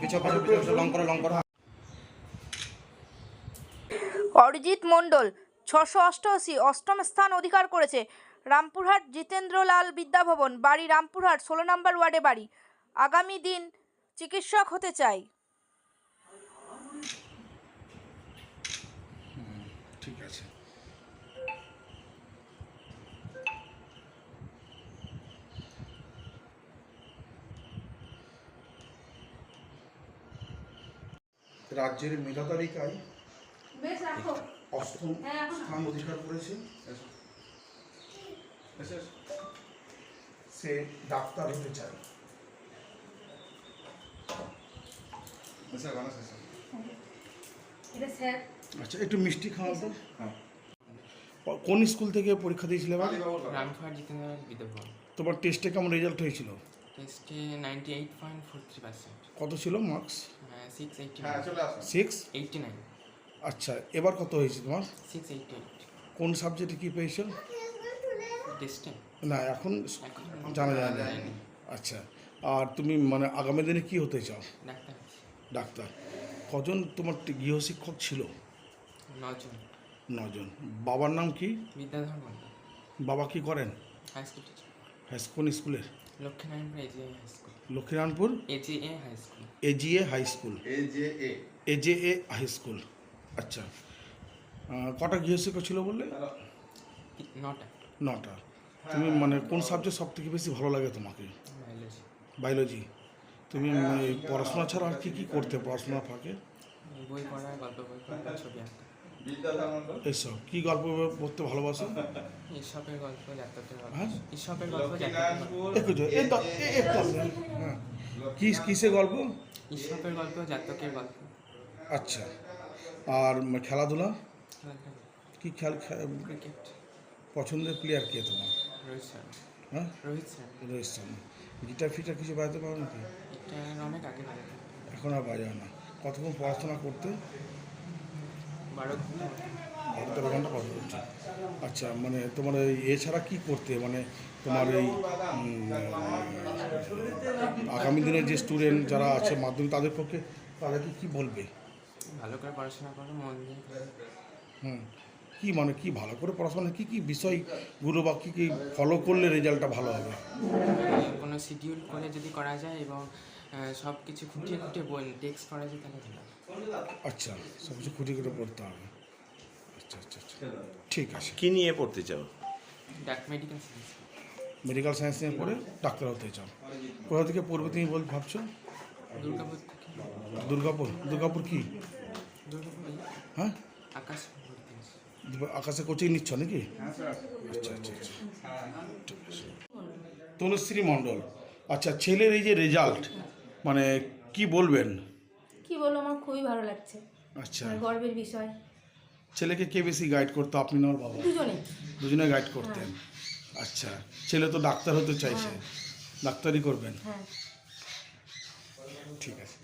পিছু পিছু পিছু পিছু লং করো লং করো। অরিজিৎ মণ্ডল ছশো অষ্টআশি অষ্টম স্থান অধিকার করেছে। রামপুরহাট জিতেন্দ্রলাল বিদ্যাভবন বাড়ি রামপুরহাট ষোলো নম্বর ওয়ার্ডে বাড়ি। আগামী দিন চিকিৎসক হতে চাই। ঠিক আছে। রাজ্যের মেধা তালিকায় অষ্টম স্থান অধিকার করেছে। সে ডাক্তার হতে চায়। আচ্ছা একটু মিষ্টি খাওয়ান তো। কোন স্কুল থেকে পরীক্ষা দিয়েছিলে বিদ্যাভবন। তোমার টেস্টে কেমন রেজাল্ট হয়েছিল? টেস্টে ninety eight point four three percent কত ছিল marks six eighty six eighty nine আচ্ছা এবার কত হয়েছে তোমার? সিক্স এইটটি এইট কোন সাবজেক্টে কি পেয়েছ? না এখন জানা যায় না। যায়নি। আচ্ছা আর তুমি মানে আগামী দিনে কি হতে চাও? ডাক্তার। ডাক্তার। কজন তোমার গৃহশিক্ষক ছিল? নজন। নজন। বাবার নাম কি? বিদ্যাধর বাবা কি করেন? হাই স্কুল টিচার হাই কোন স্কুলের? Lakshminarayanpur AGA high school Lakshminarayanpur? AGA high school AGA high school AJA high school আচ্ছা। কটা গৃহশিক্ষক ছিল বললে? নটা। নটা। তুমি মানে কোন সাবজেক্ট সব থেকে বেশি ভালো লাগে তোমাকে? বায়োলজি বায়োলজি তুমি মানে পড়াশোনা ছাড়া আর কি কি করতে পড়াশোনার ফাঁকে? বই পড়া গল্প বই পড়া ছবি আঁকা। এইসব কি গল্প পড়তে ভালোবাসো? ঈশ্বরের গল্প জাতকের গল্প। হ্যাঁ? ঈশ্বরের গল্প কি জাতকের আচ্ছা। আর খেলাধুলা? কি খেল পছন্দের প্লেয়ার কে তোমার? রোহিত শর্মা। হ্যাঁ? রোহিত শর্মা। রোহিত শর্মা। গিটার ফিটার কিছু বাজাতে পারো নাকি? এটা অনেক আগে এখন আর বাজায় না। কতক্ষণ পড়াশোনা করতে? তেরো ঘণ্টা করছে আচ্ছা মানে তোমার এই এছাড়া কি করতে? মানে তোমার এই আগামী দিনে যে স্টুডেন্ট যারা আছে মাধ্যমিক তাদের পক্ষে তাদেরকে কি বলবে? ভালো করে পড়াশোনা করো মন দিয়ে হুম কি মানে কি ভালো করে পড়াশোনা কি কি বিষয়গুলো বা কী কী ফলো করলে রেজাল্টটা ভালো হবে? মানে কোনো শিডিউল করে যদি করা যায় এবং সব কিছু খুঁটিয়ে খুঁটিয়ে বই টেক্সট করা যায় তাহলে। আচ্ছা সব কিছু খুঁটি করে পড়তে হবে। আচ্ছা আচ্ছা আচ্ছা। ঠিক আছে। কি নিয়ে পড়তে চাও? ডাক মেডিকেল সায়েন্স মেডিকেল সায়েন্স নিয়ে পড়ে ডাক্তার হতে চাও। কোথা থেকে পড়বে তুমি বল ভাবছ? দুর্গাপুর দুর্গাপুর? দুর্গাপুর কি? হ্যাঁ? আকাশ আকাশে কোচিং নিচ্ছ নাকি? আচ্ছা আচ্ছা আচ্ছা। তনুশ্রী মণ্ডল। আচ্ছা ছেলের এই যে রেজাল্ট মানে কি বলবেন? কি বলব আমার খুবই ভালো লাগছে। আচ্ছা। গর্বের বিষয়। ছেলেকে কে বেশি গাইড করতো আপনি না ওর বাবা? দুজনে। দুজনে গাইড করতেন। আচ্ছা ছেলে তো ডাক্তার হতে চাইছে। ডাক্তারই করবেন। হ্যাঁ। ঠিক আছে।